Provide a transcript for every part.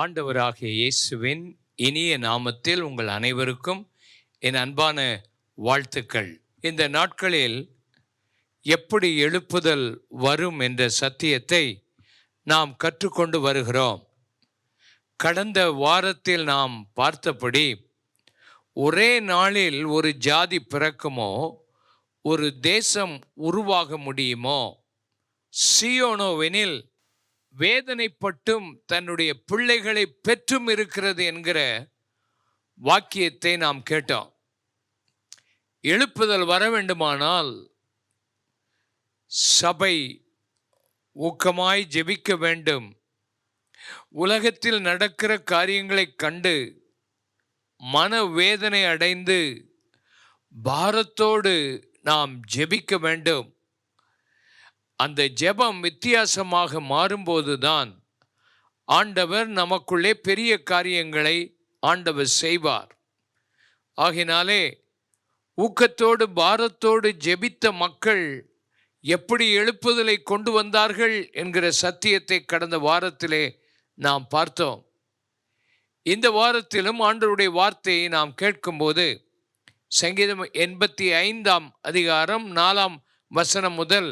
ஆண்டவராகிய இயேசுவின் இனிய நாமத்தில் உங்கள் அனைவருக்கும் என் அன்பான வாழ்த்துக்கள். இந்த நாட்களில் எப்படி எழுப்புதல் வரும் என்ற சத்தியத்தை நாம் கற்றுக்கொண்டு வருகிறோம். கடந்த வாரத்தில் நாம் பார்த்தபடி ஒரே நாளில் ஒரு ஜாதி பிறக்குமோ ஒரு தேசம் உருவாக முடியுமோ சியோனோவெனில் வேதனைப்பட்டும் தன்னுடைய பிள்ளைகளை பெற்றும் இருக்கிறது என்கிற வாக்கியத்தை நாம் கேட்டோம். எழுப்புதல் வர வேண்டுமானால் சபை ஊக்கமாய் ஜெபிக்க வேண்டும். உலகத்தில் நடக்கிற காரியங்களை கண்டு மனவேதனை அடைந்து பாரத்தோடு நாம் ஜெபிக்க வேண்டும். அந்த ஜெபம் வித்தியாசமாக மாறும்போதுதான் ஆண்டவர் நமக்குள்ளே பெரிய காரியங்களை ஆண்டவர் செய்வார். ஆகினாலே ஊக்கத்தோடு பாரத்தோடு ஜெபித்த மக்கள் எப்படி எழுப்புதலை கொண்டு வந்தார்கள் என்கிற சத்தியத்தை கடந்த வாரத்திலே நாம் பார்த்தோம். இந்த வாரத்திலும் ஆண்டவருடைய வார்த்தையை நாம் கேட்கும்போது சங்கீதம் எண்பத்தி ஐந்தாம் அதிகாரம் நாலாம் வசனம் முதல்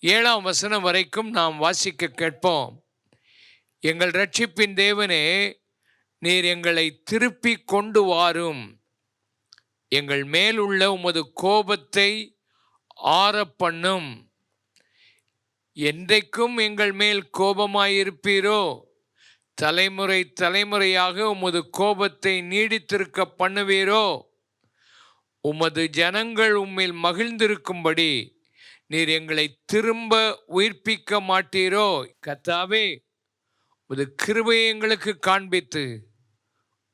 ஏழாம் வசனம் வரைக்கும் நாம் வாசிக்க கேட்போம். எங்கள் ரட்சிப்பின் தேவனே நீர் எங்களை திருப்பி கொண்டு வாரும். எங்கள் மேல் உள்ள உமது கோபத்தை ஆற பண்ணும் என்றைக்கும் எங்கள் மேல் கோபமாயிருப்பீரோ? தலைமுறை தலைமுறையாக உமது கோபத்தை நீடித்திருக்க பண்ணுவீரோ? உமது ஜனங்கள் உம்மில் மகிழ்ந்திருக்கும்படி நீர் எங்களை திரும்ப உயிர்ப்பிக்க மாட்டீரோ? கத்தாவே உமது கிருபையை எங்களுக்கு காண்பித்து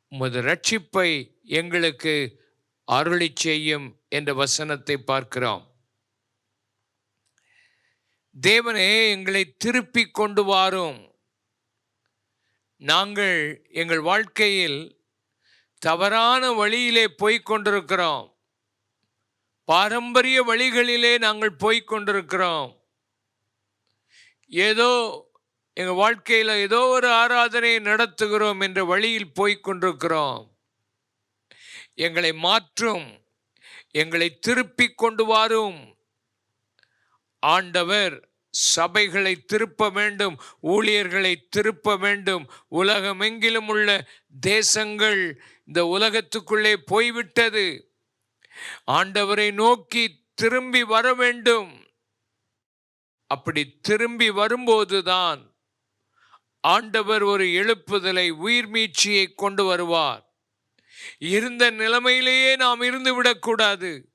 உமது ரட்சிப்பை எங்களுக்கு அருளி செய்யும் என்ற வசனத்தை பார்க்கிறோம். தேவனே எங்களை திருப்பி கொண்டு வாரும். நாங்கள் எங்கள் வாழ்க்கையில் தவறான வழியிலே போய்க் கொண்டிருக்கிறோம். பாரம்பரிய வழிகளிலே நாங்கள் போய்கொண்டிருக்கிறோம் ஏதோ எங்கள் வாழ்க்கையில் ஏதோ ஒரு ஆராதனை நடத்துகிறோம் என்ற வழியில் போய்கொண்டிருக்கிறோம் எங்களை மாற்றும் எங்களை திருப்பி கொண்டு வாரும். ஆண்டவர் சபைகளை திருப்ப வேண்டும் ஊழியர்களை திருப்ப வேண்டும். உலகமெங்கிலும் உள்ள தேசங்கள் இந்த உலகத்துக்குள்ளே போய்விட்டது. ஆண்டவரை நோக்கி திரும்பி வர வேண்டும். அப்படி திரும்பி வரும்போதுதான் ஆண்டவர் ஒரு எழுப்புதலை உயிர் மீட்சியை கொண்டு வருவார். இருந்த நிலைமையிலேயே நாம் இருந்து விடக்கூடாது.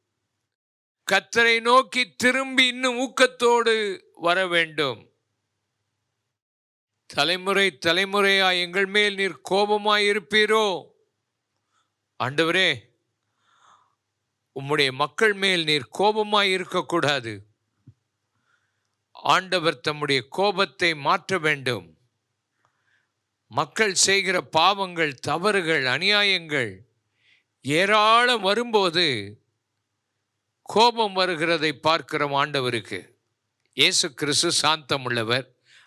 கத்தரை நோக்கி திரும்பி இன்னும் ஊக்கத்தோடு வர வேண்டும். தலைமுறை தலைமுறையா எங்கள் மேல் நீர் கோபமாய் இருப்பீரோ ஆண்டவரே உம்முடைய மக்கள் மேல் நீர் கோபமாய் இருக்கக்கூடாது. ஆண்டவர் தம்முடைய கோபத்தை மாற்ற வேண்டும். மக்கள் செய்கிற பாவங்கள் தவறுகள் அநியாயங்கள் ஏராளம் வரும்போது கோபம் வருகிறதை பார்க்கிறோம் ஆண்டவருக்கு. இயேசு கிறிஸ்து சாந்தம் உள்ளவர்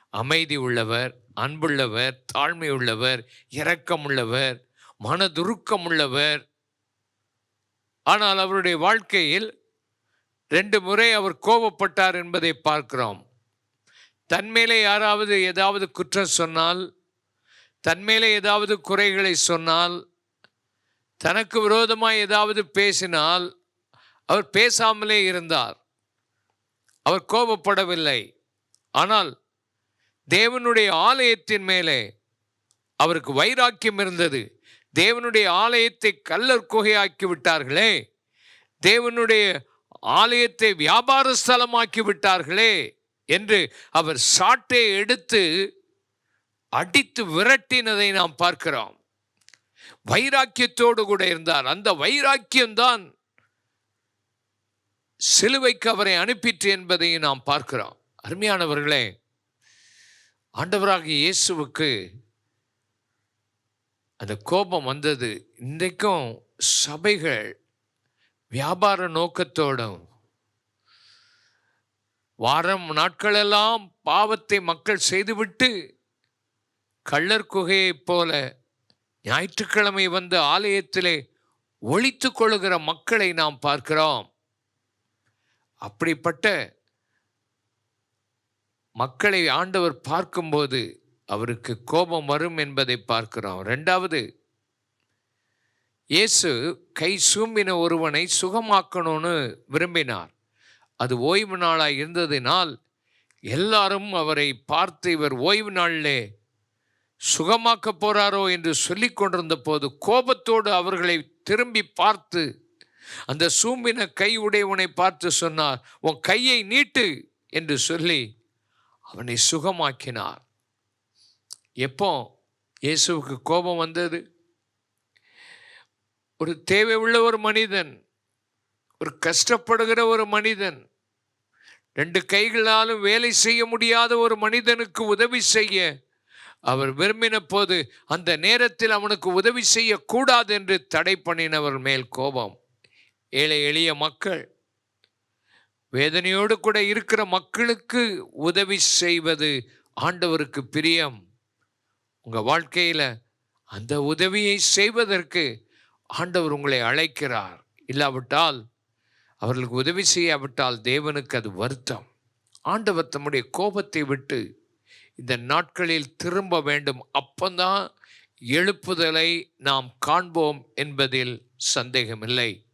அமைதி உள்ளவர் அன்புள்ளவர் தாழ்மை உள்ளவர் இரக்கம் உள்ளவர் மனதுருக்கம் உள்ளவர் ஆனால் அவருடைய வாழ்க்கையில் ரெண்டு முறை அவர் கோபப்பட்டார் என்பதை பார்க்கிறோம். தன்மேலே யாராவது ஏதாவது குற்றம் சொன்னால் தன்மேலே ஏதாவது குறைகளை சொன்னால் தனக்கு விரோதமாக ஏதாவது பேசினால் அவர் பேசாமலே இருந்தார். அவர் கோபப்படவில்லை. ஆனால் தேவனுடைய ஆலயத்தின் மேலே அவருக்கு வைராக்கியம் இருந்தது. தேவனுடைய ஆலயத்தை கல்லர் குகையாக்கி விட்டார்களே. தேவனுடைய ஆலயத்தை வியாபார ஸ்தலமாக்கி விட்டார்களே என்று அவர் சாட்டை எடுத்து அடித்து விரட்டினதை நாம் பார்க்கிறோம். வைராக்கியத்தோடு கூட இருந்தார். அந்த வைராக்கியம்தான் சிலுவைக்கு அவரை அனுப்பிற்று என்பதையும் நாம் பார்க்கிறோம். அருமையானவர்களே ஆண்டவராக இயேசுவுக்கு அந்த கோபம் வந்தது. இன்றைக்கும் சபைகள் வியாபார நோக்கத்தோடும் வாரம் நாட்களெல்லாம் பாவத்தை மக்கள் செய்துவிட்டு கள்ளர் குகையைப் போல ஞாயிற்றுக்கிழமை வந்து ஆலயத்திலே ஒழித்து கொள்கிற மக்களை நாம் பார்க்கிறோம். அப்படிப்பட்ட மக்களை ஆண்டவர் பார்க்கும்போது அவருக்கு கோபம் வரும் என்பதை பார்க்கிறோம். ரெண்டாவது இயேசு கை சூம்பின ஒருவனை சுகமாக்கணும்னு விரும்பினார். அது ஓய்வு நாளாக இருந்ததினால் எல்லாரும் அவரை பார்த்து இவர் ஓய்வு நாளிலே சுகமாக்க போறாரோ என்று சொல்லி கொண்டிருந்த போது கோபத்தோடு அவர்களை திரும்பி பார்த்து அந்த சூம்பின கை உடையவனை பார்த்து சொன்னார் உன் கையை நீட்டு என்று சொல்லி அவனை சுகமாக்கினார். எப்போ இயேசுவுக்கு கோபம் வந்தது? ஒரு தேவை உள்ள ஒரு மனிதன் ஒரு கஷ்டப்படுகிற ஒரு மனிதன் ரெண்டு கைகளாலும் வேலை செய்ய முடியாத ஒரு மனிதனுக்கு உதவி செய்ய அவர் விரும்பின போது அந்த நேரத்தில் அவனுக்கு உதவி செய்யக்கூடாது என்று தடை பண்ணினவர் மேல் கோபம். ஏழை எளிய மக்கள் வேதனையோடு கூட இருக்கிற மக்களுக்கு உதவி செய்வது ஆண்டவருக்கு பிரியம். உங்கள் வாழ்க்கையில் அந்த உதவியை செய்வதற்கு ஆண்டவர் உங்களை அழைக்கிறார். இல்லாவிட்டால் அவர்களுக்கு உதவி செய்யாவிட்டால் தேவனுக்கு அது வருத்தம். ஆண்டவர் தம்முடைய கோபத்தை விட்டு இந்த நாட்களில் திரும்ப வேண்டும். அப்பந்தான் எழுப்புதலை நாம் காண்போம் என்பதில் சந்தேகமில்லை.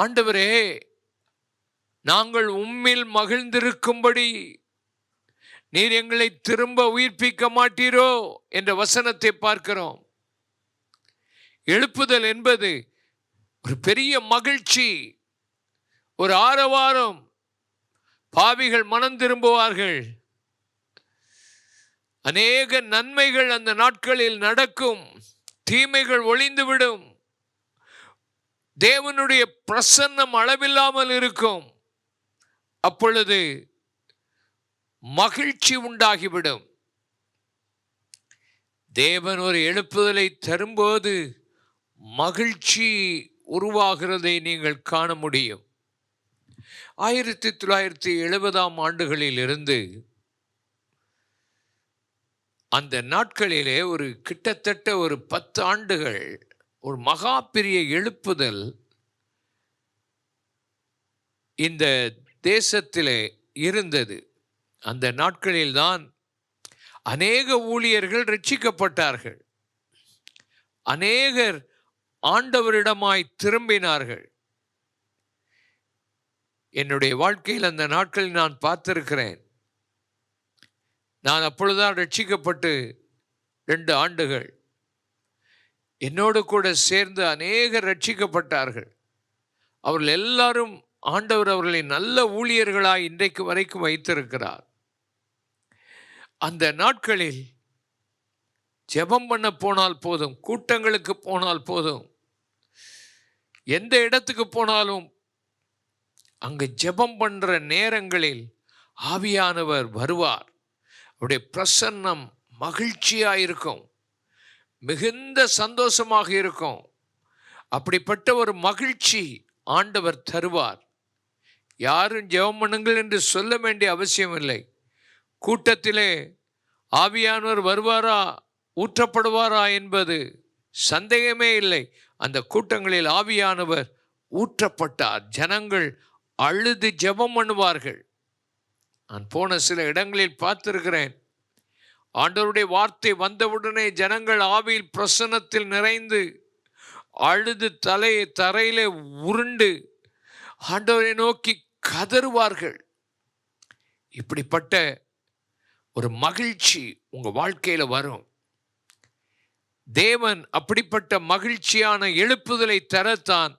ஆண்டவரே நாங்கள் உம்மில் மகிழ்ந்திருக்கும்படி நீர் எங்களை திரும்ப உயிர்ப்பிக்க மாட்டீரோ என்ற வசனத்தை பார்க்கிறோம். எழுப்புதல் என்பது ஒரு பெரிய மகிழ்ச்சி ஒரு ஆரவாரம். பாவிகள் மனம் திரும்புவார்கள். அநேக நன்மைகள் அந்த நாட்களில் நடக்கும். தீமைகள் ஒளிந்துவிடும் தேவனுடைய பிரசன்னம் அளவில்லாமல் இருக்கும். அப்பொழுது மகிழ்ச்சி உண்டாகிவிடும். தேவன் ஒரு எழுப்புதலை தரும்போது மகிழ்ச்சி உருவாகிறதை நீங்கள் காண முடியும். ஆயிரத்தி தொள்ளாயிரத்தி எழுபதாம் ஆண்டுகளில் இருந்து அந்த நாட்களிலே ஒரு கிட்டத்தட்ட ஒரு பத்து ஆண்டுகள் ஒரு மகா பெரிய எழுப்புதல் இந்த தேசத்திலே இருந்தது. அந்த நாட்களில்தான் அநேக ஊழியர்கள் ரட்சிக்கப்பட்டார்கள். அநேகர் ஆண்டவரிடமாய் திரும்பினார்கள். என்னுடைய வாழ்க்கையில் அந்த நாட்களில் நான் பார்த்திருக்கிறேன். நான் அப்பொழுதுதான் ரட்சிக்கப்பட்டு ரெண்டு ஆண்டுகள். என்னோடு கூட சேர்ந்து அநேகர் ரட்சிக்கப்பட்டார்கள். அவர்கள் எல்லாரும் ஆண்டவர் அவர்களை நல்ல ஊழியர்களாய் இன்றைக்கு வரைக்கும் வைத்திருக்கிறார். அந்த நாட்களில் ஜெபம் பண்ண போனால் போதும் கூட்டங்களுக்கு போனால் போதும். எந்த இடத்துக்கு போனாலும் அங்கு ஜெபம் பண்ணுற நேரங்களில் ஆவியானவர் வருவார். அவருடைய பிரசன்னம் மகிழ்ச்சியாக இருக்கும் மிகுந்த சந்தோஷமாக இருக்கும். அப்படிப்பட்ட ஒரு மகிழ்ச்சி ஆண்டவர் தருவார். யாரும் ஜெபம் பண்ணுங்கள் என்று சொல்ல வேண்டிய அவசியம் இல்லை கூட்டத்திலே ஆவியானவர் வருவாரா ஊற்றப்படுவாரா என்பது சந்தேகமே இல்லை. அந்த கூட்டங்களில் ஆவியானவர் ஊற்றப்பட்டார். ஜனங்கள் அழுது ஜெபம் பண்ணுவார்கள். நான் போன சில இடங்களில் பார்த்திருக்கிறேன். ஆண்டவருடைய வார்த்தை வந்தவுடனே ஜனங்கள் ஆவியில் பிரசன்னத்தில் நிறைந்து அழுது தலையை தரையிலே உருண்டு ஆண்டவரை நோக்கி கதறுவார்கள். இப்படிப்பட்ட ஒரு மகிழ்ச்சி உங்க வாழ்க்கையில வரும். தேவன் அப்படிப்பட்ட மகிழ்ச்சியான எழுப்புதலை தரத்தான்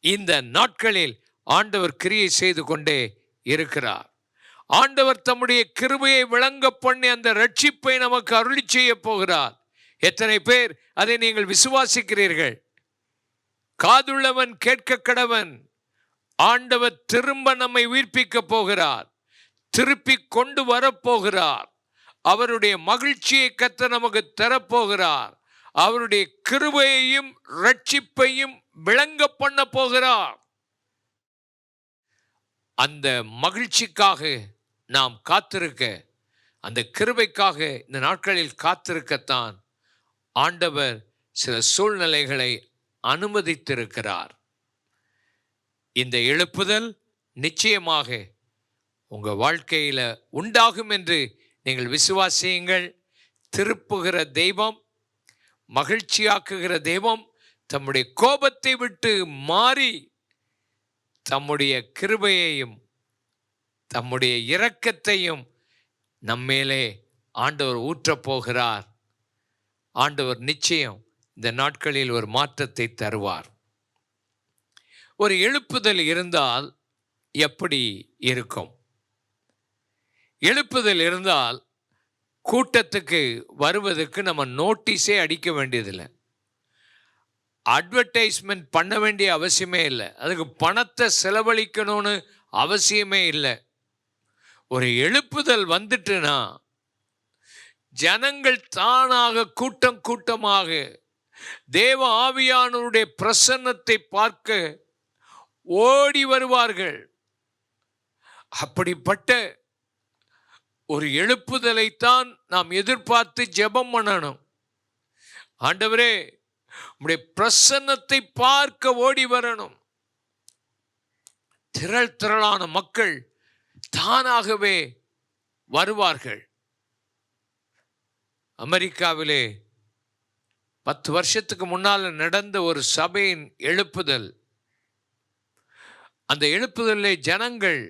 இந்த நாட்களில் ஆண்டவர் கிரியை செய்து கொண்டே இருக்கிறார். ஆண்டவர் தம்முடைய கிருபையை விளங்க பண்ணி அந்த ரட்சிப்பை நமக்கு அருளி செய்ய போகிறார். எத்தனை பேர் அதை நீங்கள் விசுவாசிக்கிறீர்கள்? காதுள்ளவன் கேட்க கடவன். ஆண்டவர் திரும்ப நம்மை உயிர்ப்பிக்க போகிறார். திருப்பி கொண்டு வரப்போகிறார் அவருடைய மகிழ்ச்சியை கத்த நமக்கு தரப்போகிறார். அவருடைய கிருபையையும் ரட்சிப்பையும் விளங்க பண்ண போகிறார். அந்த மகிழ்ச்சிக்காக நாம் காத்திருக்க அந்த கிருபைக்காக இந்த நாட்களில் காத்திருக்கத்தான் ஆண்டவர் சில சூழ்நிலைகளை அனுமதித்திருக்கிறார். இந்த எழுப்புதல் நிச்சயமாக உங்க வாழ்க்கையில உண்டாகும் என்று நீங்கள் விசுவாசியுங்கள். திருப்புகிற தெய்வம் மகிழ்ச்சியாக்குகிற தெய்வம் தம்முடைய கோபத்தை விட்டு மாறி தம்முடைய கிருபையையும் தம்முடைய இரக்கத்தையும் நம்மேலே ஆண்டவர் ஊற்றப் போகிறார். ஆண்டவர் நிச்சயம் இந்த நாட்களில் ஒரு மாற்றத்தை தருவார். ஒரு எழுப்புதல் இருந்தால் எப்படி இருக்கும்? எழுப்புதல் இருந்தால் கூட்டத்துக்கு வருவதற்கு நம்ம நோட்டீஸே அடிக்க வேண்டியதில்லை. அட்வர்டைஸ்மெண்ட் பண்ண வேண்டிய அவசியமே இல்லை. அதுக்கு பணத்தை செலவழிக்கணும்னு அவசியமே இல்லை. ஒரு எழுப்புதல் வந்துட்டுனா ஜனங்கள் தானாக கூட்டம் கூட்டமாக தேவ ஆவியானோருடைய பிரசன்னத்தை பார்க்க ஓடி வருவார்கள். அப்படிப்பட்ட ஒரு எழுப்புதலைத்தான் நாம் எதிர்பார்த்து ஜெபம் பண்ணணும். ஆண்டவரே உடைய பிரசன்னத்தை பார்க்க ஓடி வரணும். திரள் திரளான மக்கள் தானாகவே வருவார்கள். அமெரிக்காவிலே பத்து வருஷத்துக்கு முன்னால் நடந்த ஒரு சபையின் எழுப்புதல். அந்த எழுப்புதலில் ஜனங்கள்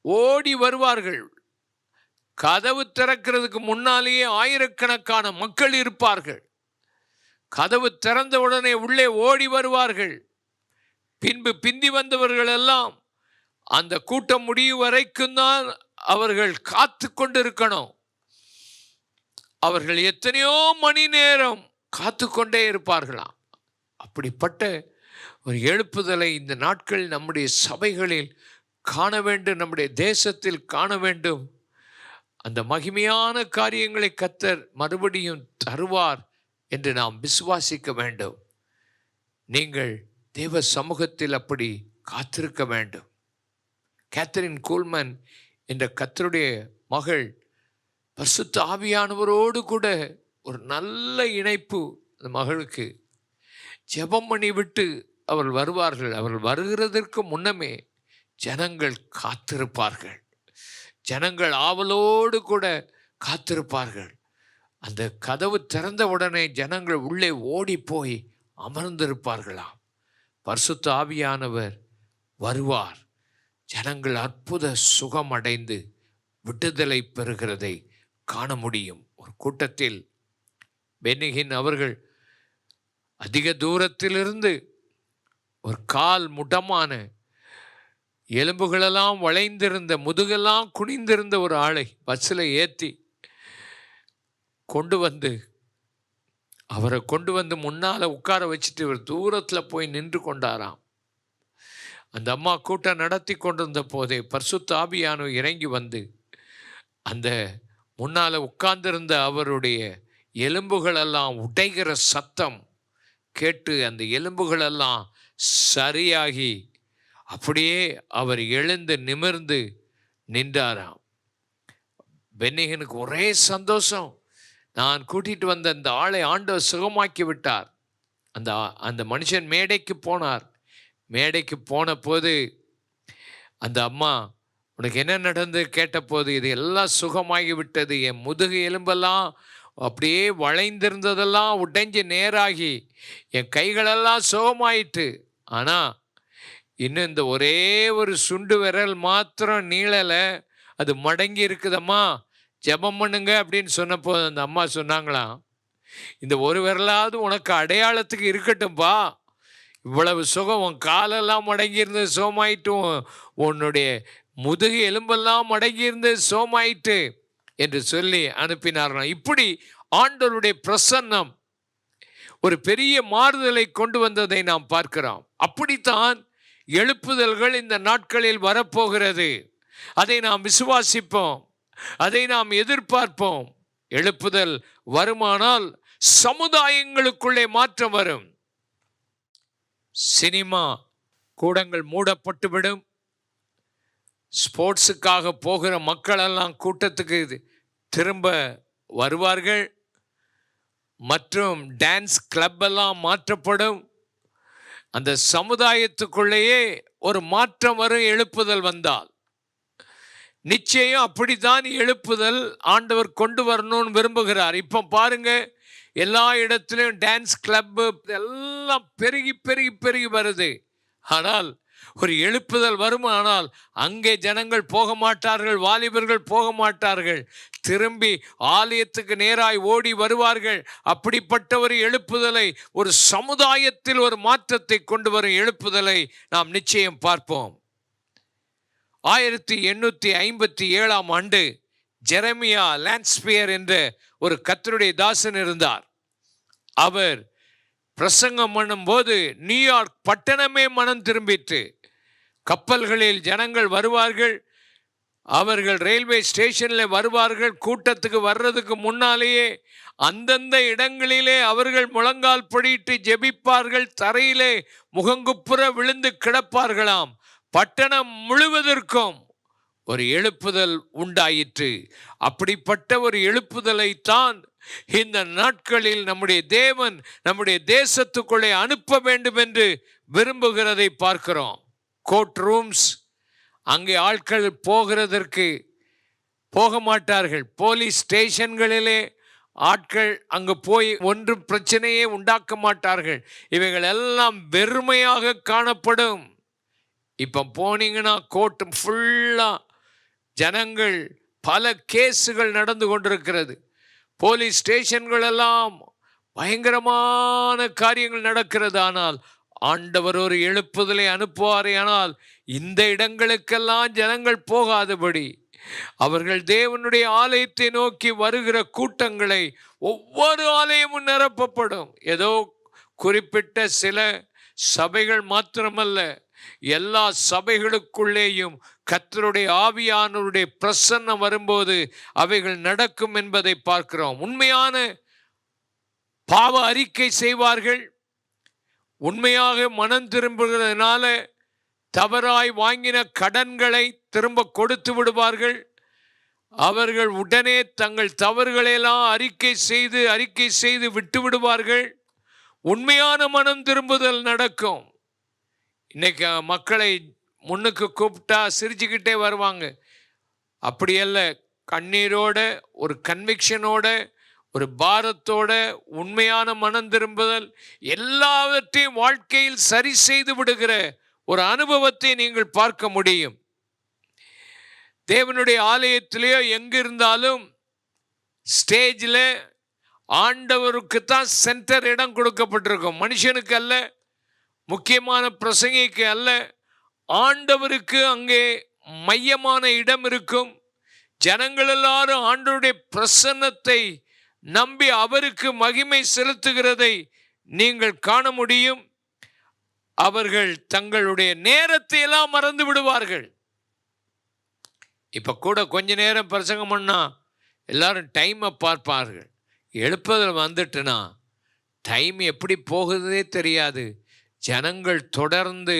ஓடி வருவார்கள். கதவு திறக்கிறதுக்கு முன்னாலேயே ஆயிரக்கணக்கான மக்கள் இருப்பார்கள். கதவு திறந்த உடனே உள்ளே ஓடி வருவார்கள். பின்பு பிந்தி வந்தவர்கள் எல்லாம் அந்த கூட்டம் முடியும் வரைக்கும் தான் அவர்கள் காத்து கொண்டிருக்கணும். அவர்கள் எத்தனையோ மணி நேரம் காத்து கொண்டே இருப்பார்களாம். அப்படிப்பட்ட ஒரு எழுப்புதலை இந்த நாட்கள் நம்முடைய சபைகளில் காண வேண்டும் நம்முடைய தேசத்தில் காண வேண்டும். அந்த மகிமையான காரியங்களை கத்தர் மறுபடியும் தருவார் என்று நாம் விசுவாசிக்க வேண்டும். நீங்கள் தேவ சமூகத்தில் அப்படி காத்திருக்க வேண்டும். கேத்தரின் கூல்மன் என்ற கத்தருடைய மகள் பரிசுத்த ஆவியானவரோடு கூட ஒரு நல்ல இணைப்பு அந்த மகளுக்கு ஜெபம் பண்ணி விட்டு அவர்கள் வருவார்கள். அவர்கள் வருகிறதற்கு முன்னமே ஜனங்கள் காத்திருப்பார்கள். ஜனங்கள் ஆவலோடு கூட காத்திருப்பார்கள். அந்த கதவு திறந்த உடனே ஜனங்கள் உள்ளே ஓடி போய் அமர்ந்திருப்பார்களாம். பரிசுத்த ஆவியானவர் வருவார். ஜனங்கள் அற்புத சுகம் அடைந்து விடுதலை பெறுகிறதை காண முடியும். ஒரு கூட்டத்தில் பெனிகின் அவர்கள் அதிக தூரத்திலிருந்து ஒரு கால் முடமான எலும்புகளெல்லாம் வளைந்திருந்த முதுகெல்லாம் குனிந்திருந்த ஒரு ஆளை பஸ்ஸில் ஏற்றி கொண்டு வந்து அவரை கொண்டு வந்து முன்னால் உட்கார வச்சுட்டு இவர் தூரத்தில் போய் நின்று கொண்டாராம். அந்த அம்மா கூட்டம் நடத்தி கொண்டிருந்த போதே பர்சுத்த இறங்கி வந்து அந்த முன்னால் உட்கார்ந்திருந்த அவருடைய எலும்புகளெல்லாம் உடைகிற சத்தம் கேட்டு அந்த எலும்புகளெல்லாம் சரியாகி அப்படியே அவர் எழுந்து நிமிர்ந்து நின்றாராம். பென்னிகனுக்கு ஒரே சந்தோஷம். நான் கூட்டிட்டு வந்த அந்த ஆளை ஆண்டவர் சுகமாக்கி விட்டார். அந்த அந்த மனுஷன் மேடைக்கு போனார். மேடைக்கு போன போது அந்த அம்மா உனக்கு என்ன நடந்து? கேட்டபோது இது எல்லாம் சுகமாகி விட்டது. என் முதுகு எலும்பெல்லாம் அப்படியே வளைந்திருந்ததெல்லாம் உடைஞ்சு நேராகி என் கைகளெல்லாம் சுகமாயிட்டு ஆனால் இன்னும் இந்த ஒரே ஒரு சுண்டு விரல் மாத்திரம் நீளலை அது மடங்கி இருக்குதம்மா ஜெபம் பண்ணுங்க அப்படின்னு சொன்னப்போ அந்த அம்மா சொன்னாங்களாம் இந்த ஒரு விரலாவது உனக்கு அடையாளத்துக்கு இருக்கட்டும்பா இவ்வளவு சுகம் உன் காலெல்லாம் மடங்கியிருந்து சோமாயிட்டு உன்- உன்னுடைய முதுகு எலும்பெல்லாம் மடங்கியிருந்து சோமாயிட்டு என்று சொல்லி அனுப்பினார்களாம். இப்படி ஆண்டவருடைய பிரசன்னம் ஒரு பெரிய மாறுதலை கொண்டு வந்ததை நாம் பார்க்கிறோம். அப்படித்தான் எழுப்புதல்கள் இந்த நாட்களில் வரப்போகிறது. அதை நாம் விசுவாசிப்போம். அதை நாம் எதிர்பார்ப்போம். எழுப்புதல் வருமானால் சமுதாயங்களுக்குள்ளே மாற்றம் வரும். சினிமா கூடங்கள் மூடப்பட்டுவிடும் ஸ்போர்ட்ஸுக்காக போகிற மக்களெல்லாம் கூட்டத்துக்கு இது திரும்ப வருவார்கள். மற்றும் டான்ஸ் கிளப் எல்லாம் மாற்றப்படும். அந்த சமுதாயத்துக்குள்ளேயே ஒரு மாற்றம் வரும் எழுப்புதல் வந்தால் நிச்சயம் அப்படித்தான் எழுப்புதல் ஆண்டவர் கொண்டு வரணும்னு விரும்புகிறார். இப்போ பாருங்க எல்லா இடத்துலையும் டான்ஸ் கிளப்பு எல்லாம் பெருகி பெருகி பெருகி வருது. ஆனால் ஒரு எழுப்புதல் வருமானால் அங்கே ஜனங்கள் போக மாட்டார்கள் வாலிபர்கள் போக மாட்டார்கள் திரும்பி ஆலயத்துக்கு நேராய் ஓடி வருவார்கள். அப்படிப்பட்ட ஒரு எழுப்புதலை ஒரு சமுதாயத்தில் ஒரு மாற்றத்தை கொண்டு வரும் எழுப்புதலை நாம் நிச்சயம் பார்ப்போம். ஆயிரத்தி எண்ணூற்றி ஐம்பத்தி ஏழாம் ஆண்டு ஜெரமியா லேண்ட்ஸ்பியர் என்ற ஒரு கத்தருடைய தாசன் இருந்தார். அவர் பிரசங்கம் பண்ணும்போது நியூயார்க் பட்டணமே மனம் திரும்பிற்று. கப்பல்களில் ஜனங்கள் வருவார்கள். அவர்கள் ரயில்வே ஸ்டேஷனில் வருவார்கள். கூட்டத்துக்கு வர்றதுக்கு முன்னாலேயே அந்தந்த இடங்களிலே அவர்கள் முழங்கால் படியிட்டு ஜெபிப்பார்கள். தரையிலே முகங்குப்புற விழுந்து கிடப்பார்களாம். பட்டணம் முழுவதற்கும் ஒரு எழுப்புதல் உண்டாயிற்று. அப்படிப்பட்ட ஒரு எழுப்புதலை தான் இந்த நாட்களில் நம்முடைய தேவன் நம்முடைய தேசத்துக்குள்ளே அனுப்ப வேண்டும் என்று விரும்புகிறதை பார்க்கிறோம். கோர்ட் ரூம்ஸ் அங்கே ஆட்கள் போகிறதற்கு போக மாட்டார்கள். போலீஸ் ஸ்டேஷன்களிலே ஆட்கள் அங்கு போய் ஒன்றும் பிரச்சனையே உண்டாக்க மாட்டார்கள். இவைகள் எல்லாம் வெறுமையாக காணப்படும். இப்போ போனீங்கன்னா கோர்ட்டு ஃபுல்லாக ஜனங்கள் பல கேஸுகள் நடந்து கொண்டிருக்கிறது. போலீஸ் ஸ்டேஷன்கள் எல்லாம் பயங்கரமான காரியங்கள் நடக்கிறது. ஆனால் ஆண்டவர் ஒரு எழுப்புதலை அனுப்புவாரே ஆனால் இந்த இடங்களுக்கெல்லாம் ஜனங்கள் போகாதபடி அவர்கள் தேவனுடைய ஆலயத்தை நோக்கி வருகிற கூட்டங்களை ஒவ்வொரு ஆலயமும் நிரப்பப்படும். ஏதோ குறிப்பிட்ட சில சபைகள் மாத்திரமல்ல எல்லா சபைகளுக்குள்ளேயும் கத்தருடைய ஆவியானவருடைய பிரசன்னம் வரும்போது அவைகள் நடக்கும் என்பதை பார்க்கிறோம். உண்மையான பாவ அறிக்கை செய்வார்கள். உண்மையாக மனம் திரும்புகிறதுனால தவறாய் வாங்கின கடன்களை திரும்ப கொடுத்து விடுவார்கள். அவர்கள் உடனே தங்கள் தவறுகளையெல்லாம் அறிக்கை செய்து அறிக்கை செய்து விட்டு விடுவார்கள் உண்மையான மனம் திரும்புதல் நடக்கும். இன்னைக்கு மக்களை முன்னுக்கு கூப்பிட்டா சிரிச்சுக்கிட்டே வருவாங்க. அப்படியல்ல கண்ணீரோட ஒரு கன்விக்ஷனோட ஒரு பாரத்தோட உண்மையான மனம் திரும்புதல் எல்லாவற்றையும் வாழ்க்கையில் சரி செய்து விடுகிற ஒரு அனுபவத்தை நீங்கள் பார்க்க முடியும். தேவனுடைய ஆலயத்திலேயோ எங்க இருந்தாலும் ஸ்டேஜில் ஆண்டவருக்கு தான் சென்டர் இடம் கொடுக்கப்பட்டிருக்கும். மனுஷனுக்கு அல்ல முக்கியமான பிரசங்கிக்கு அல்ல. ஆண்டவருக்கு அங்கே மையமான இடம் இருக்கும். ஜனங்கள் எல்லாரும் ஆண்டருடைய பிரசன்னத்தை நம்பி அவருக்கு மகிமை செலுத்துகிறதை நீங்கள் காண முடியும். அவர்கள் தங்களுடைய நேரத்தை எல்லாம் மறந்து விடுவார்கள். இப்போ கூட கொஞ்ச நேரம் பிரசங்கம் பண்ணா எல்லாரும் டைமை பார்ப்பார்கள். எழுப்பதில் வந்துட்டுனா டைம் எப்படி போகுதுன்னே தெரியாது. ஜனங்கள் தொடர்ந்து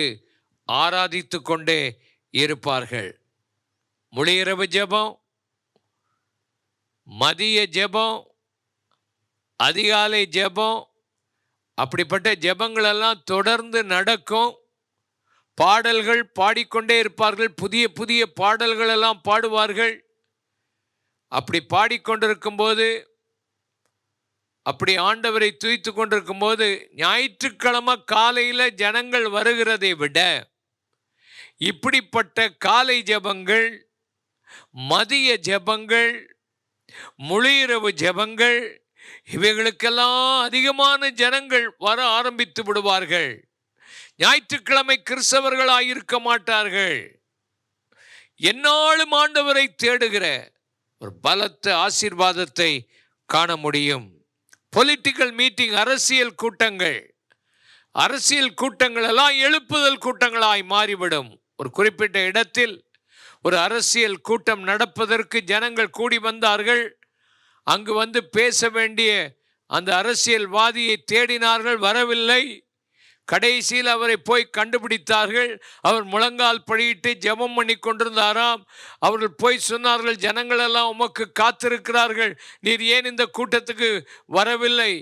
ஆராதித்து கொண்டே இருப்பார்கள். முழியிரவு ஜெபம் மதிய ஜெபம் அதிகாலை ஜெபம் அப்படிப்பட்ட ஜெபங்களெல்லாம் தொடர்ந்து நடக்கும். பாடல்கள் பாடிக்கொண்டே இருப்பார்கள். புதிய புதிய பாடல்களெல்லாம் பாடுவார்கள். அப்படி பாடிக்கொண்டிருக்கும்போது அப்படி ஆண்டவரை துய்த்து கொண்டிருக்கும்போது ஞாயிற்றுக்கிழமை காலையில் ஜனங்கள் வருகிறதை விட இப்படிப்பட்ட காலை ஜெபங்கள் மதிய ஜெபங்கள் முழியிரவு ஜெபங்கள் இவைகளுக்கெல்லாம் அதிகமான ஜனங்கள் வர ஆரம்பித்து விடுவார்கள். ஞாயிற்றுக்கிழமை கிறிஸ்தவர்களாக இருக்க மாட்டார்கள். என்னாலும் ஆண்டவரை தேடுகிற ஒரு பலத்த ஆசீர்வாதத்தை காண முடியும். பொலிட்டிக்கல் மீட்டிங் அரசியல் கூட்டங்கள். அரசியல் கூட்டங்கள் எல்லாம் எழுப்புதல் கூட்டங்களாய் மாறிவிடும். ஒரு குறிப்பிட்ட இடத்தில் ஒரு அரசியல் கூட்டம் நடப்பதற்கு ஜனங்கள் கூடி வந்தார்கள். அங்கு வந்து பேச வேண்டிய அந்த அரசியல்வாதியை தேடினார்கள் வரவில்லை. கடைசியில் அவரை போய் கண்டுபிடித்தார்கள். அவர் முழங்கால் படியிட்டு ஜெபம் பண்ணி கொண்டிருந்தாராம். அவர்கள் போய் சொன்னார்கள் ஜனங்கள் எல்லாம் உமக்கு காத்திருக்கிறார்கள். நீர் ஏன் இந்த கூட்டத்துக்கு வரவில்லை?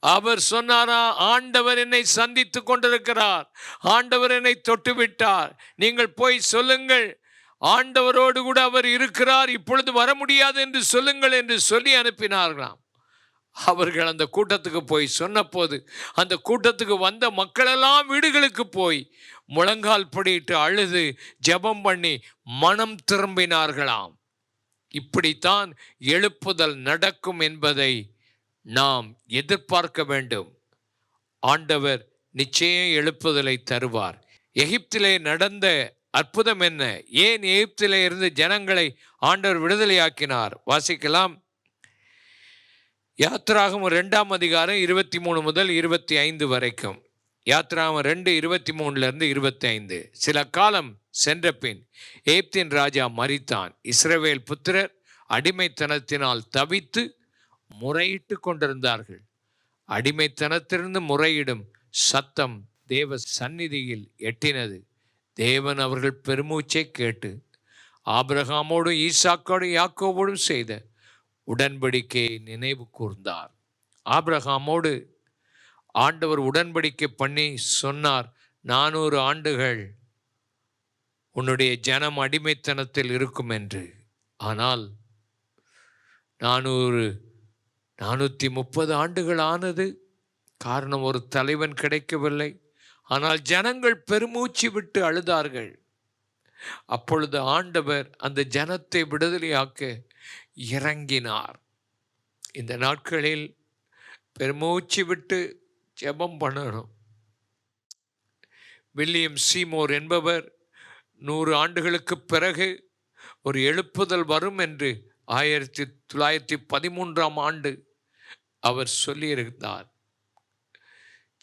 அவர் சொன்னாரா ஆண்டவர் என்னை சந்தித்து கொண்டிருக்கிறார். ஆண்டவர் என்னை தொட்டுவிட்டார். நீங்கள் போய் சொல்லுங்கள். ஆண்டவரோடு கூட அவர் இருக்கிறார். இப்பொழுது வர முடியாது என்று சொல்லுங்கள் என்று சொல்லி அனுப்பினார்களாம். அவர்கள் அந்த கூட்டத்துக்கு போய் சொன்னபோது அந்த கூட்டத்துக்கு வந்த மக்களெல்லாம் வீடுகளுக்கு போய் முழங்கால் படிட்டு அழுது ஜெபம் பண்ணி மனம் திரும்பினார்களாம். இப்படித்தான் எழுப்புதல் நடக்கும் என்பதை நாம் எதிர்பார்க்க வேண்டும். ஆண்டவர் நிச்சயம் எழுப்புதலை தருவார். எகிப்திலே நடந்த அற்புதம் என்ன? ஏன் எகிப்திலே இருந்து ஜனங்களை ஆண்டவர் விடுதலையாக்கினார்? வாசிக்கலாம். யாத்ராகம் ரெண்டாம் அதிகாரம் இருபத்தி மூணு முதல் இருபத்தி ஐந்து வரைக்கும். யாத்ராகம் ரெண்டு இருபத்தி மூணுலேருந்து இருபத்தி ஐந்து. சில காலம் சென்ற பின் ஏப்தின் ராஜா மரித்தான். இஸ்ரவேல் புத்திரர் அடிமைத்தனத்தினால் தவித்து முறையிட்டு கொண்டிருந்தார்கள். அடிமைத்தனத்திலிருந்து முறையிடும் சத்தம் தேவ சந்நிதியில் எட்டினது. தேவன் அவர்கள் பெருமூச்சை கேட்டு ஆபிரகாமோடும் ஈசாக்கோடும் யாக்கோவோடும் செய்த உடன்படிக்கையை நினைவு கூர்ந்தார். ஆபிரகாமோடு ஆண்டவர் உடன்படிக்கை பண்ணி சொன்னார் நானூறு ஆண்டுகள் உன்னுடைய ஜனம் அடிமைத்தனத்தில் இருக்கும் என்று. ஆனால் நானூறு நானூற்றி முப்பது ஆண்டுகள் ஆனது காரணம் ஒரு தலைவன் கிடைக்கவில்லை. ஆனால் ஜனங்கள் பெருமூச்சு விட்டு அழுதார்கள். அப்பொழுது ஆண்டவர் அந்த ஜனத்தை விடுதலையாக்க இறங்கினார். இந்த நாட்களில் பெருமூச்சு விட்டு ஜெபம் பண்ணணும். வில்லியம் சீமோர் என்பவர் நூறு ஆண்டுகளுக்கு பிறகு ஒரு எழுப்புதல் வரும் என்று ஆயிரத்தி தொள்ளாயிரத்தி பதிமூன்றாம் ஆண்டு அவர் சொல்லியிருந்தார்.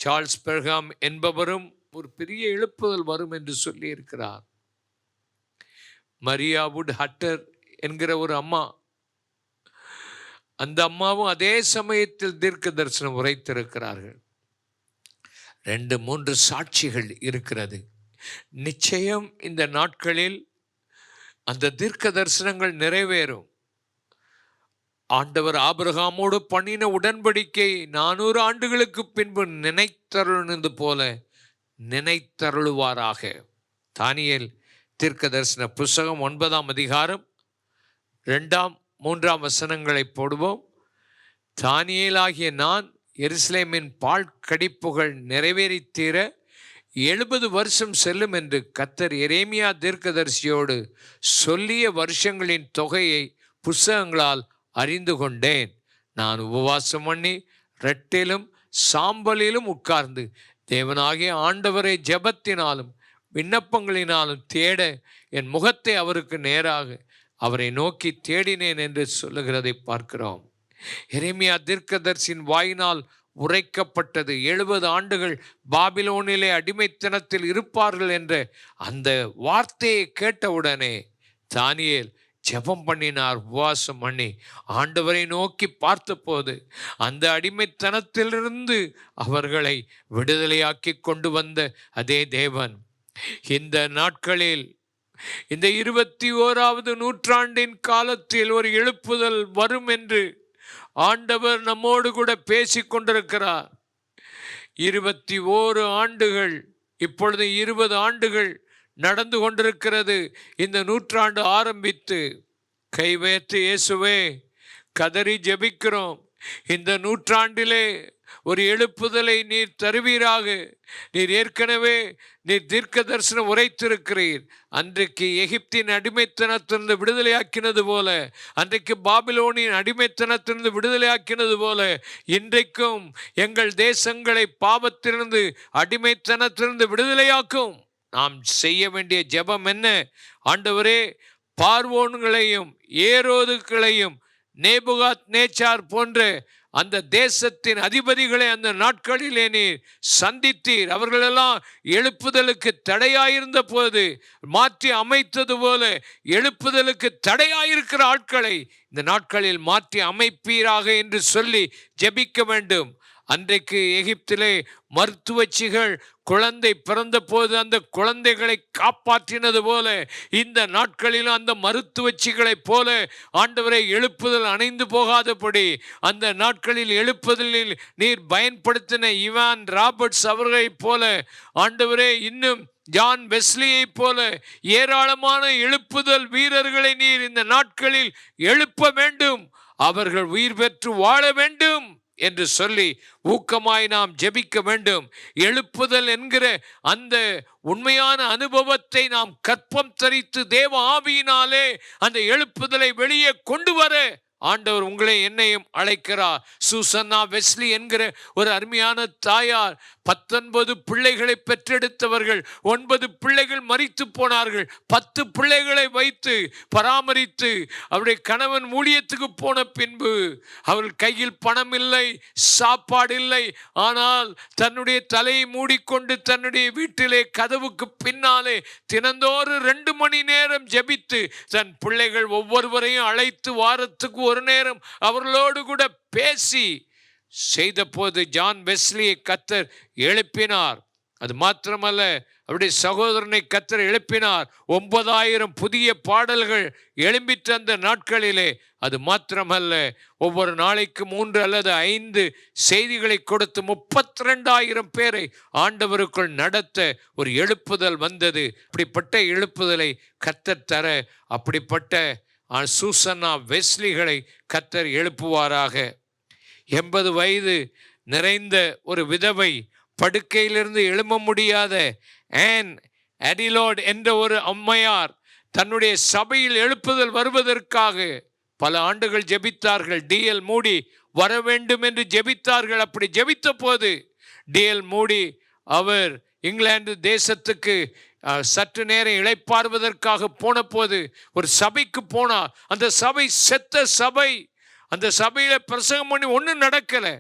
சார்ல்ஸ் பெர்காம் என்பவரும் ஒரு பெரிய எழுப்புதல் வரும் என்று சொல்லியிருக்கிறார். மரியா வுட் ஹட்டர் என்கிற ஒரு அம்மா அந்த அம்மாவும் அதே சமயத்தில் தீர்க்க தரிசனம் உரைத்திருக்கிறார்கள். ரெண்டு மூன்று சாட்சிகள் இருக்கிறது. நிச்சயம் இந்த நாட்களில் அந்த தீர்க்க தரிசனங்கள் நிறைவேறும். ஆண்டவர் ஆபிரகாமோடு பண்ணின உடன்படிக்கை நானூறு ஆண்டுகளுக்கு பின்பு நினைத்தருளினது போல நினைத்தருளுவாராக. தானியேல் தீர்க்க தரிசன புஸ்தகம் ஒன்பதாம் அதிகாரம் ரெண்டாம் மூன்றாம் வசனங்களை போடுவோம். தானியலாகிய நான் எருசலேமின் பால் கடிப்புகள் நிறைவேறித்தீர எழுபது வருஷம் செல்லும் என்று கத்தர் எரேமியா தீர்க்கதரிசியோடு சொல்லிய வருஷங்களின் தொகையை புஸ்தகங்களால் அறிந்து கொண்டேன். நான் உபவாசம் பண்ணி ரெட்டிலும் சாம்பலிலும் உட்கார்ந்து தேவனாகிய ஆண்டவரை ஜெபத்தினாலும் விண்ணப்பங்களினாலும் தேட என் முகத்தை அவருக்கு நேராக அவரை நோக்கி தேடினேன் என்று சொல்லுகிறதை பார்க்கிறோம். எரேமியா தீர்க்கதர்சின் வாயினால் உரைக்கப்பட்டது. எழுபது ஆண்டுகள் பாபிலோனிலே அடிமைத்தனத்தில் இருப்பார்கள் என்ற அந்த வார்த்தையை கேட்டவுடனே தானியேல் ஜெபம் பண்ணினார் உபவாசம் பண்ணி. ஆண்டவரை நோக்கி பார்த்தபோது அந்த அடிமைத்தனத்திலிருந்து அவர்களை விடுதலையாக்கி கொண்டு வந்த அதே தேவன். இந்த நாட்களில் இந்த இருபத்தி ஓராவது நூற்றாண்டின் காலத்தில் ஒரு எழுப்புதல் வரும் என்று ஆண்டவர் நம்மோடு கூட பேசிக் கொண்டிருக்கிறார். இருபத்தி ஓரு ஆண்டுகள் இப்பொழுது இருபது ஆண்டுகள் நடந்து கொண்டிருக்கிறது. இந்த நூற்றாண்டு ஆரம்பித்து கைவேற்று இயேசுவே கதறி ஜெபிக்கிறோம். இந்த நூற்றாண்டிலே ஒரு எழுப்புதலை நீர் தருவீராக. நீர் ஏற்கனவே நீர் தீர்க்க தரிசனம் உரைத்திருக்கிறீர். அன்றைக்கு எகிப்தின் அடிமைத்தனத்திலிருந்து விடுதலையாக்கினது போல அன்றைக்கு பாபிலோனின் அடிமைத்தனத்திலிருந்து விடுதலையாக்கினது போல இன்றைக்கும் எங்கள் தேசங்களை பாவத்திலிருந்து அடிமைத்தனத்திலிருந்து விடுதலையாக்கும். நாம் செய்ய வேண்டிய ஜெபம் என்ன? ஆண்டவரே பார்வோன்களையும் ஏரோதுக்களையும் நேபுகாத் நேச்சார் போன்ற அந்த தேசத்தின் அதிபதிகளை அந்த நாட்களிலே நீர் சந்தித்தீர். அவர்களெல்லாம் எழுப்புதலுக்கு தடையாயிருந்த போது மாற்றி அமைத்தது போல எழுப்புதலுக்கு தடையாயிருக்கிற ஆட்களை இந்த நாட்களில் மாற்றி அமைப்பீராக என்று சொல்லி ஜெபிக்க வேண்டும். அன்றைக்கு எகிப்திலே மருத்துவச்சிகள் குழந்தை பிறந்தபோது அந்த குழந்தைகளை காப்பாற்றினது போல இந்த நாட்களிலும் அந்த மருத்துவச்சிகளைப் போல ஆண்டவரை எழுப்புதல் அணைந்து போகாதபடி அந்த நாட்களில் எழுப்புதலில் நீர் பயன்படுத்தின இவான் ராபர்ட்ஸ் அவர்களைப் போல ஆண்டவரே இன்னும் ஜான் வெஸ்லியைப் போல ஏராளமான எழுப்புதல் வீரர்களை நீர் இந்த நாட்களில் எழுப்ப வேண்டும். அவர்கள் உயிர் பெற்று வாழ வேண்டும். என்று சொல்லி ஊக்கமாய் நாம் ஜெபிக்க வேண்டும். எழுப்புதல் என்கிற அந்த உண்மையான அனுபவத்தை நாம் கற்பம் தரித்து தேவ ஆவியினாலே அந்த எழுப்புதலை வெளியே கொண்டு வர ஆண்டவர் உங்களை என்னையும் அழைக்கிறார். சூசன்னா வெஸ்லி என்கிற ஒரு அருமையான தாயார் பத்தொன்பது பிள்ளைகளை பெற்றெடுத்தவர்கள் ஒன்பது பிள்ளைகள் மறித்து போனார்கள் பத்து பிள்ளைகளை வைத்து பராமரித்து அவருடைய கணவன் ஊழியத்துக்கு போன பின்பு அவள் கையில் பணம் இல்லை சாப்பாடு இல்லை. ஆனால் தன்னுடைய தலையை மூடிக்கொண்டு தன்னுடைய வீட்டிலே கதவுக்கு பின்னாலே தினந்தோறும் ரெண்டு மணி நேரம் ஜெபித்து தன் பிள்ளைகள் ஒவ்வொருவரையும் அழைத்து வாரத்துக்கு ஒரு நேரம் அவர்களோடு கூட பேசி செய்தபோது ஜான் வெஸ்லியை கத்தர் எழுப்பினார். அது மாத்திரமல்ல அவருடைய சகோதரனை கத்தர் எழுப்பினார். ஒன்பதாயிரம் புதிய பாடல்கள் எழும்பி தந்த நாட்களிலே அது மாத்திரமல்ல ஒவ்வொரு நாளைக்கு மூன்று அல்லது ஐந்து செய்திகளை கொடுத்து முப்பத்தி ரெண்டாயிரம் பேரை ஆண்டவருக்குள் நடத்த ஒரு எழுப்புதல் வந்தது. அப்படிப்பட்ட எழுப்புதலை கத்தர் தர அப்படிப்பட்ட சூசன்னா வெஸ்லிகளை கத்தர் எழுப்புவாராக. எண்பது வயது நிறைந்த ஒரு விதவை படுக்கையிலிருந்து எழும்ப முடியாத ஆன் அடிலோட் என்ற ஒரு அம்மையார் தன்னுடைய சபையில் எழுப்புதல் வருவதற்காக பல ஆண்டுகள் ஜெபித்தார்கள். டிஎல் மூடி வர வேண்டும் என்று ஜெபித்தார்கள். அப்படி ஜெபித்த போது டிஎல் மூடி அவர் இங்கிலாந்து தேசத்துக்கு சற்று நேரம் இழைப்பார்வதற்காக போன போது ஒரு சபைக்கு போனார். அந்த சபை செத்த சபை அந்த சபையில் பிரசங்கம் பண்ணி ஒன்றும் நடக்கலை.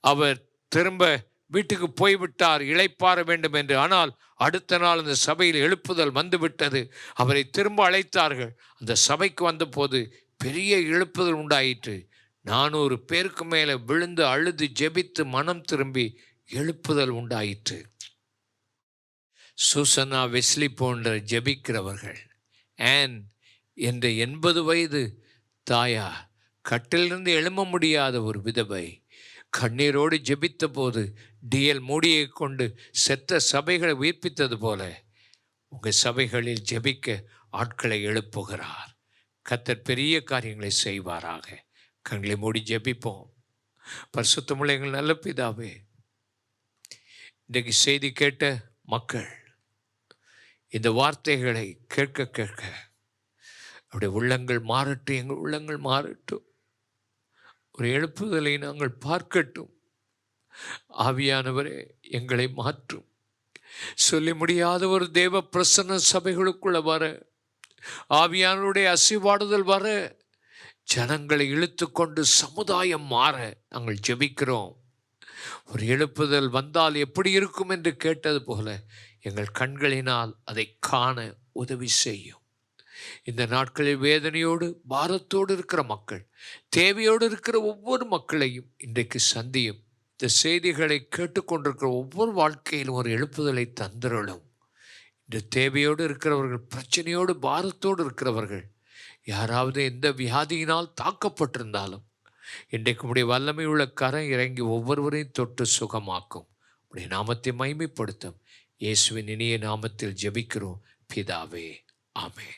அவர் திரும்ப வீட்டுக்கு போய்விட்டார் இழைப்பார வேண்டும் என்று. ஆனால் அடுத்த நாள் அந்த சபையில் எழுப்புதல் வந்துவிட்டது. அவரை திரும்ப அழைத்தார்கள். அந்த சபைக்கு வந்தபோது பெரிய எழுப்புதல் உண்டாயிற்று. நானூறு பேருக்கு மேலே விழுந்து அழுது ஜெபித்து மனம் திரும்பி எழுப்புதல் உண்டாயிற்று. சூசனா வெஸ்லி போன்ற ஜெபிக்கிறவர்கள். ஆன் என்ற எண்பது வயது தாயா கட்டிலிருந்து எழும்ப முடியாத ஒரு விதவை கண்ணீரோடு ஜெபித்த போது டிஎல் மூடியை கொண்டு செத்த சபைகளை உயிர்ப்பித்தது போல உங்கள் சபைகளில் ஜெபிக்க ஆட்களை எழுப்புகிறார். கத்தர் பெரிய காரியங்களை செய்வாராக. கண்களை மூடி ஜெபிப்போம். பரிசுத்தமுள்ள எங்கள் நல்ல பிதாவே இன்றைக்கு செய்தி கேட்ட மக்கள் இந்த வார்த்தைகளை கேட்க கேட்க அப்படி உள்ளங்கள் மாறட்டும் எங்கள் உள்ளங்கள் மாறட்டும். ஒரு எழுப்புதலை நாங்கள் பார்க்கட்டும். ஆவியானவரே எங்களை மாற்றும். சொல்லி முடியாத ஒரு தேவ பிரசன்ன சபைகளுக்குள்ள வர ஆவியானவருடைய அசிவாடுதல் வர ஜனங்களை இழுத்து கொண்டு சமுதாயம் மாற நாங்கள் ஜெபிக்கிறோம். ஒரு எழுப்புதல் வந்தால் எப்படி இருக்கும் என்று கேட்டது போல எங்கள் கண்களினால் அதை காண உதவி செய்யும். இந்த நாட்களில் வேதனையோடு பாரத்தோடு இருக்கிற மக்கள் தேவையோடு இருக்கிற ஒவ்வொரு மக்களையும் இன்றைக்கு சந்தியும். இந்த செய்திகளை கேட்டுக்கொண்டிருக்கிற ஒவ்வொரு வாழ்க்கையிலும் ஒரு எழுப்புதலை தந்திரலும் இந்த தேவையோடு இருக்கிறவர்கள் பிரச்சனையோடு பாரத்தோடு இருக்கிறவர்கள் யாராவது எந்த வியாதியினால் தாக்கப்பட்டிருந்தாலும் இன்றைக்கு உடைய வல்லமை உள்ள கரம் இறங்கி ஒவ்வொருவரையும் தொட்டு சுகமாக்கும். உடைய நாமத்தை மைமைப்படுத்தும் இயேசுவின் இனிய நாமத்தில் ஜெபிக்கிறோம். பிதாவே ஆமே